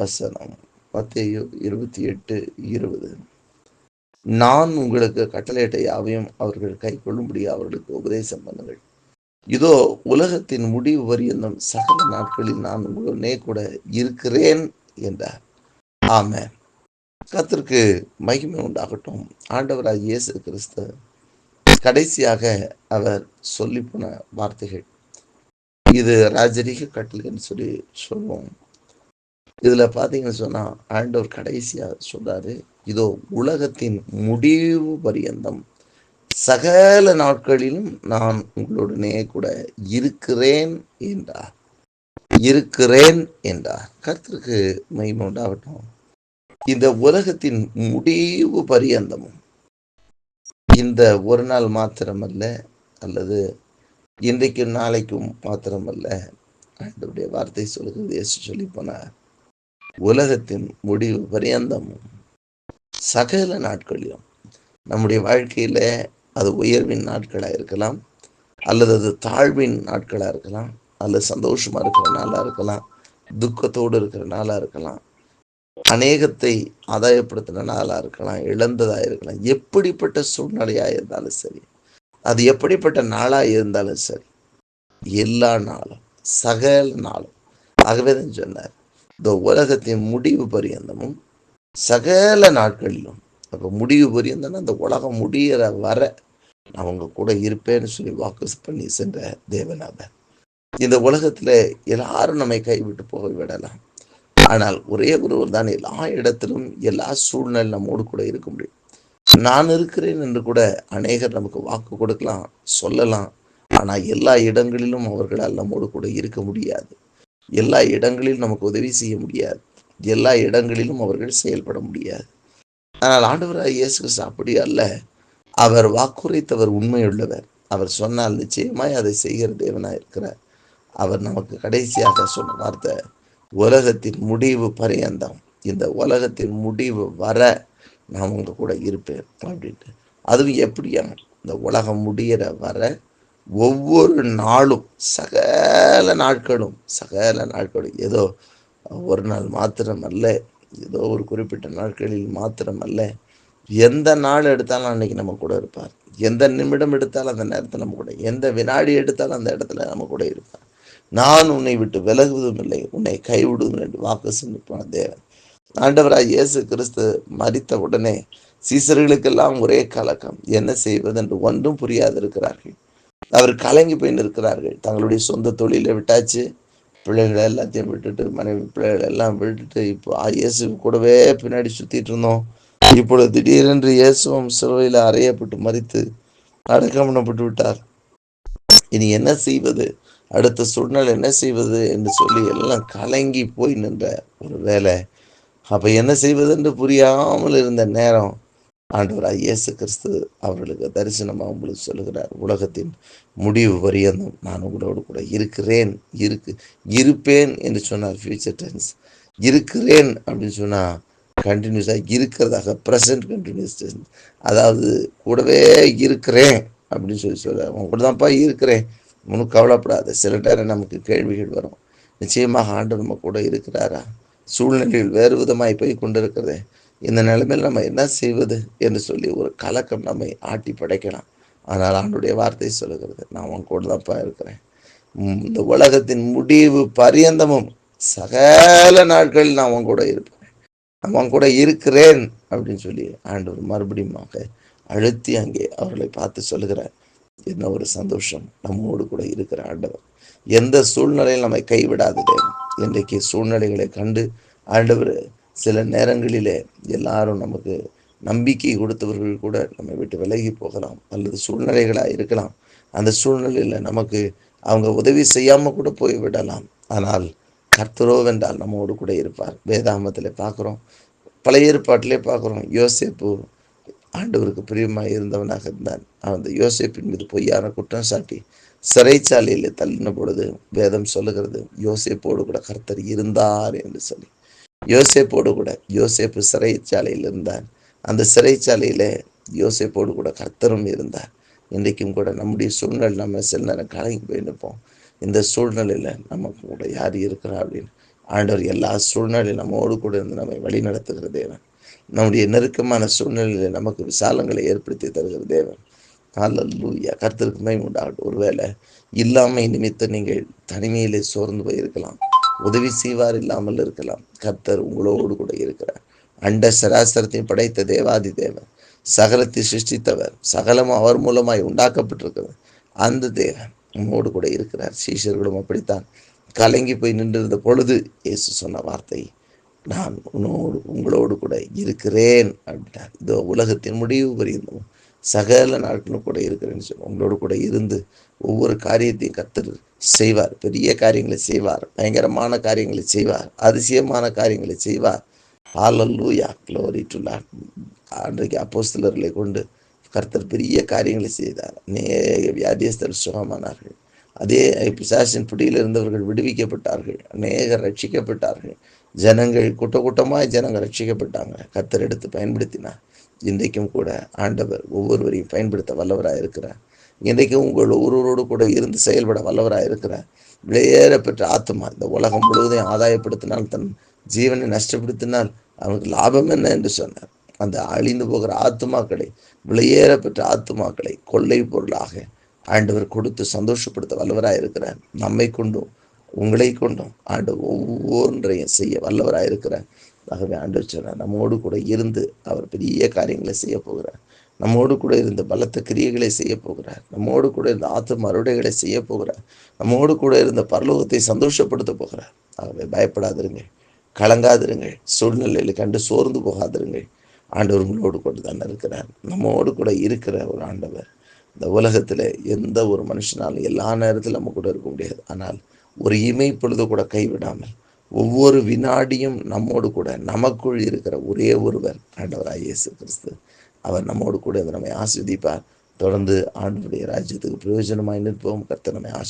வசனம் மத்தேயு இருபத்தி எட்டு இருபது. நான் உங்களுக்கு கட்டளையிட்ட யாவையும் அவர்கள் கை கொள்ளும்படி அவர்களுக்கு உபதேசம் பண்ணுங்கள். இதோ உலகத்தின் முடிவு வரியந்தும் சகல நாட்களில் நான் உங்களுடனே கூட இருக்கிறேன் என்றார். ஆம கத்திற்கு மகிமை உண்டாகட்டும். ஆண்டவராக இயேசு கிறிஸ்து கடைசியாக அவர் சொல்லி போன வார்த்தைகள். இது ராஜரீக கட்டளைன்னு சொல்லி சொல்லுவோம் இதுல பாத்தீங்கன்னு சொன்னா ஆண்டவர் கடைசியா சொல்றாரு இதோ உலகத்தின் முடிவு பரியந்தம். சகல நாட்களிலும் நான் உங்களுடனே கூட இருக்கிறேன் என்றார். இருக்கிறேன் என்றார். கர்த்தருக்கு மகிமை உண்டாகட்டும். இந்த உலகத்தின் முடிவு பரியந்தமும் இந்த ஒரு நாள் மாத்திரமல்ல அல்லது இன்றைக்கும் நாளைக்கும் மாத்திரமல்ல ஆண்டவருடைய வார்த்தை சொல்கிறது சொல்லி போனார். உலகத்தின் முடிவு பரியந்தமும். சகல நாட்களிலும் நம்முடைய வாழ்க்கையில அது உயர்வின் நாட்களாக இருக்கலாம் அல்லது அது தாழ்வின் நாட்களாக இருக்கலாம் அல்லது சந்தோஷமா இருக்கிற நாளாக இருக்கலாம் துக்கத்தோடு இருக்கிற நாளாக இருக்கலாம் அநேகத்தை ஆதாயப்படுத்தின நாளாக இருக்கலாம் இழந்ததாக இருக்கலாம் எப்படிப்பட்ட சூழ்நிலையாக இருந்தாலும் சரி அது எப்படிப்பட்ட நாளாக இருந்தாலும் சரி எல்லா நாளும் சகல நாளும். ஆகவே தான் சொன்னார் இந்த உலகத்தின் முடிவு பரியந்தமும் சகல நாட்களிலும். அப்போ முடிவு பரியந்தம்னா அந்த உலகம் முடிகிற வர நான் உங்க கூட இருப்பேன்னு சொல்லி வாக்கு பண்ணி சென்ற தேவநாதன் இந்த உலகத்துல எல்லாரும் நம்மை கைவிட்டு போக விடலாம். ஆனால் ஒரே ஒருவர் தான் எல்லா இடத்திலும் எல்லா சூழ்நிலை நம்மோடு கூட இருக்க முடியும். நான் இருக்கிறேன் என்று கூட அநேகர் நமக்கு வாக்கு கொடுக்கலாம் சொல்லலாம். ஆனால் எல்லா இடங்களிலும் அவர்களால் நம்மோடு கூட இருக்க முடியாது. எல்லா இடங்களிலும் நமக்கு உதவி செய்ய முடியாது. எல்லா இடங்களிலும் அவர்கள் செயல்பட முடியாது. ஆனால் ஆண்டவராக இயேசு கிறிஸ்து அப்படி அல்ல. அவர் வாக்குரைத்தவர் உண்மையுள்ளவர். அவர் சொன்னால் நிச்சயமாய் அதை செய்கிற தேவனாக இருக்கிறார். அவர் நமக்கு கடைசியாக சொன்ன வார்த்தை உலகத்தின் முடிவு பரியந்தம். இந்த உலகத்தின் முடிவு வர நான் உங்க கூட இருப்பேன் அப்படின்ட்டு. அதுவும் எப்படியா இந்த உலகம் முடிகிற வர ஒவ்வொரு நாளும் சகல நாட்களும் சகல நாட்களும் ஏதோ ஒரு நாள் மாத்திரம் அல்ல ஏதோ ஒரு குறிப்பிட்ட நாட்களில் மாத்திரம் அல்ல எந்த நாள் எடுத்தாலும் அன்னைக்கு நம்ம கூட இருப்பார். எந்த நிமிடம் எடுத்தாலும் அந்த நேரத்தில் நம்ம கூட எந்த வினாடி எடுத்தாலும் அந்த இடத்துல நம்ம கூட இருப்பார். நான் உன்னை விட்டு விலகுவதும் இல்லை உன்னை கைவிடுவதும் என்று வாக்கு சென்று தேவன். ஆண்டவராய் இயேசு கிறிஸ்து மறித்த உடனே சீசர்களுக்கெல்லாம் ஒரே கலக்கம் என்ன செய்வது என்று ஒன்றும் புரியாது இருக்கிறார்கள் அவர் கலங்கி போய் நிற்கிறார்கள். தங்களுடைய சொந்த தொழிலை விட்டாச்சு. பிள்ளைகளை எல்லாத்தையும் விட்டுட்டு மனைவி பிள்ளைகளை எல்லாம் விட்டுட்டு இப்போ ஆ, இயேசு கூடவே பின்னாடி சுத்திட்டு இருந்தோம். இப்பொழுது திடீரென்று இயேசுவும் சிலுவையில் அறையப்பட்டு மறித்து அடக்கம் பண்ணப்பட்டு விட்டார். இனி என்ன செய்வது? அடுத்த சூழ்நிலை என்ன செய்வது என்று சொல்லி எல்லாம் கலங்கி போய் நின்ற ஒரு வேலை அப்ப என்ன செய்வது என்று புரியாமல் இருந்த நேரம். ஆண்டவராக இயேசு கிறிஸ்து அவர்களுக்கு தரிசனமாக உங்களுக்கு சொல்லுகிறார். உலகத்தின் முடிவு பரியந்தம் நான் உங்களோடு கூட இருக்கிறேன் இருக்கு இருப்பேன் என்று சொன்னார் ஃபியூச்சர் டென்ஸ் இருக்கிறேன் அப்படின்னு சொன்னால் கண்டினியூஸாக இருக்கிறதாக ப்ரெசன்ட் கண்டினியூஸ் டென்ஸ் அதாவது கூடவே இருக்கிறேன் அப்படின்னு சொல்லி சொல்கிறார் உங்க கூட தான்ப்பா இருக்கிறேன். ஒன்றும் கவலைப்படாத. சில நேரம் நமக்கு கேள்விகள் வரும். நிச்சயமாக ஆண்டு நம்ம கூட இருக்கிறாரா? சூழ்நிலையில் வேறு விதமாய் போய் கொண்டிருக்கிறதே. இந்த நிலைமையில் நம்ம என்ன செய்வது என்று சொல்லி ஒரு கலக்கம் நம்மை ஆட்டி படைக்கலாம். ஆனால் ஆண்டுடைய வார்த்தை சொல்லுகிறது நான் உன் கூட தான்ப்பா இருக்கிறேன். இந்த உலகத்தின் முடிவு பரியந்தமும் சகல நாட்களில் நான் உன் கூட இருப்பேன். நான் உன் கூட இருக்கிறேன் அப்படின்னு சொல்லி ஆண்டவர் மறுபடியுமாக அழுத்தி அங்கே அவர்களை பார்த்து சொல்லுகிறார். என்ன ஒரு சந்தோஷம் நம்மோடு கூட இருக்கிற ஆண்டவர். எந்த சூழ்நிலையில் நம்மை கைவிடாதது இன்றைக்கு சூழ்நிலைகளை கண்டு ஆண்டவர் சில நேரங்களிலே எல்லாரும் நமக்கு நம்பிக்கை கொடுத்தவர்கள் கூட நம்மை விட்டு விலகி போகலாம் அல்லது சூழ்நிலைகளாக இருக்கலாம். அந்த சூழ்நிலையில் நமக்கு அவங்க உதவி செய்யாமல் கூட போய் விடலாம். ஆனால் கர்த்தரோவென்றால் நம்மோடு கூட இருப்பார். வேதாமத்தில் பார்க்குறோம். பழைய ஏற்பாட்டிலே பார்க்குறோம். யோசேப்பு ஆண்டவருக்கு பிரியமாக இருந்தவனாக இருந்தான். அந்த யோசேப்பின் மீது பொய்யான குற்றம் சாட்டி சிறைச்சாலையில் தள்ளின பொழுது வேதம் சொல்லுகிறது யோசேப்போடு கூட கர்த்தர் இருந்தார் என்று சொல்லி. யோசேப்போடு கூட யோசேப்பு சிறைச்சாலையில் இருந்தார் அந்த சிறைச்சாலையில் யோசேப்போடு கூட கர்த்தரும் இருந்தார். இன்றைக்கும் கூட நம்முடைய சூழ்நிலை நம்ம சில நேரம் கலங்கி போய் நிற்போம் இந்த சூழ்நிலையில் நமக்கு கூட யார் இருக்கிறா அப்படின்னு? ஆண்டவர் எல்லா சூழ்நிலையும் நம்மோடு கூட இருந்து நம்மை வழி நடத்துகிற தேவன். நம்முடைய நெருக்கமான சூழ்நிலையில் நமக்கு விசாலங்களை ஏற்படுத்தி தருகிற தேவன். அல்லூயா கர்த்தருக்கு மை உண்டாகட்டும். ஒருவேளை இல்லாமை நிமித்தம் நீங்கள் தனிமையிலே சோர்ந்து போயிருக்கலாம். உதவி செய்வார் இல்லாமல் இருக்கலாம். கர்த்தர் உங்களோடு கூட இருக்கிறார். அண்ட சராசரத்தையும் படைத்த தேவாதி தேவன் சகலத்தை சிருஷ்டித்தவர் சகலம் அவர் மூலமாய் உண்டாக்கப்பட்டிருக்கிறது. அந்த தேவன் உங்களோடு கூட இருக்கிறார். சீஷர்களும் அப்படித்தான் கலங்கி போய் நின்றிருந்த பொழுது இயேசு சொன்ன வார்த்தை நான் உன்னோடு உங்களோடு கூட இருக்கிறேன் அப்படின்னார் இதோ உலகத்தின் முடிவு வரையும் சகல நாட்களும் கூட இருக்கிறேன்னு சொல்லி உங்களோடு கூட இருந்து ஒவ்வொரு காரியத்தையும் கத்துறது செய்வார். பெரிய காரியங்களை செய்வார். பயங்கரமான காரியங்களை செய்வார். அதிசயமான காரியங்களை செய்வார். ஹalleluya க்ளோரி to அன்றைக்கு அப்போஸ்தலர்களை கொண்டு கர்த்தர் பெரிய காரியங்களை செய்தார். அநேக வியாதியஸ்தர் சுகமானார்கள். அதே பிசாசின் பிடியில் இருந்தவர்கள் விடுவிக்கப்பட்டார்கள். அநேகர் ரட்சிக்கப்பட்டார்கள். ஜனங்கள் கூட்ட கூட்டமாய் ஜனங்கள் ரட்சிக்கப்பட்டாங்க. கர்த்தர் எடுத்து பயன்படுத்தினார். இன்றைக்கும் கூட ஆண்டவர் ஒவ்வொருவரையும் பயன்படுத்த வல்லவராக இருக்கிறார் இன்றைக்கும் உங்கள் ஒருவரோடு கூட இருந்து செயல்பட வல்லவராக இருக்கிறார் விலையேற பெற்ற ஆத்மா இந்த உலகம் முழுவதையும் ஆதாயப்படுத்தினால் தன் ஜீவனை நஷ்டப்படுத்தினால் அவனுக்கு லாபம் என்ன என்று சொன்னார். அந்த அழிந்து போகிற ஆத்துமாக்களை விலையேற பெற்ற ஆத்துமாக்களை கொள்ளை பொருளாக ஆண்டவர் கொடுத்து சந்தோஷப்படுத்த வல்லவராக இருக்கிறார் நம்மை கொண்டும் உங்களை கொண்டும் ஆண்டு ஒவ்வொன்றையும் செய்ய வல்லவராக இருக்கிறார். ஆகவே ஆண்டு சொன்னார் நம்மோடு கூட இருந்து அவர் பெரிய காரியங்களை செய்ய போகிறார். நம்மோடு கூட இருந்த பலத்த கிரியைகளை செய்ய போகிறார். நம்மோடு கூட இருந்த ஆத்து அறுவடைகளை செய்ய போகிறார். நம்மோடு கூட இருந்த பரலோகத்தை சந்தோஷப்படுத்த போகிறார். ஆகவே பயப்படாதிருங்கள். கலங்காதிருங்கள். சூழ்நிலையில் கண்டு சோர்ந்து போகாதிருங்கள். ஆண்டவர் உங்களோடு கூட தான் இருக்கிறார். நம்மோடு கூட இருக்கிற ஒரு ஆண்டவர். இந்த உலகத்தில் எந்த ஒரு மனுஷனாலும் எல்லா நேரத்திலும் நம்ம கூட இருக்க முடியாது. ஆனால் ஒரு இமை பொழுது கூட கைவிடாமல் ஒவ்வொரு வினாடியும் நம்மோடு கூட நமக்குள் இருக்கிற ஒரே ஒருவர் ஆண்டவராக இயேசு கிறிஸ்து. அவர் நம்மோடு கூட இருந்து நம்மை ஆஸ்வதிப்பார் தொடர்ந்து ஆண்டுடைய ராஜ்யத்துக்கு பிரயோஜனமாய் நிற்போம். கர்த்தர் நம்மை ஆசி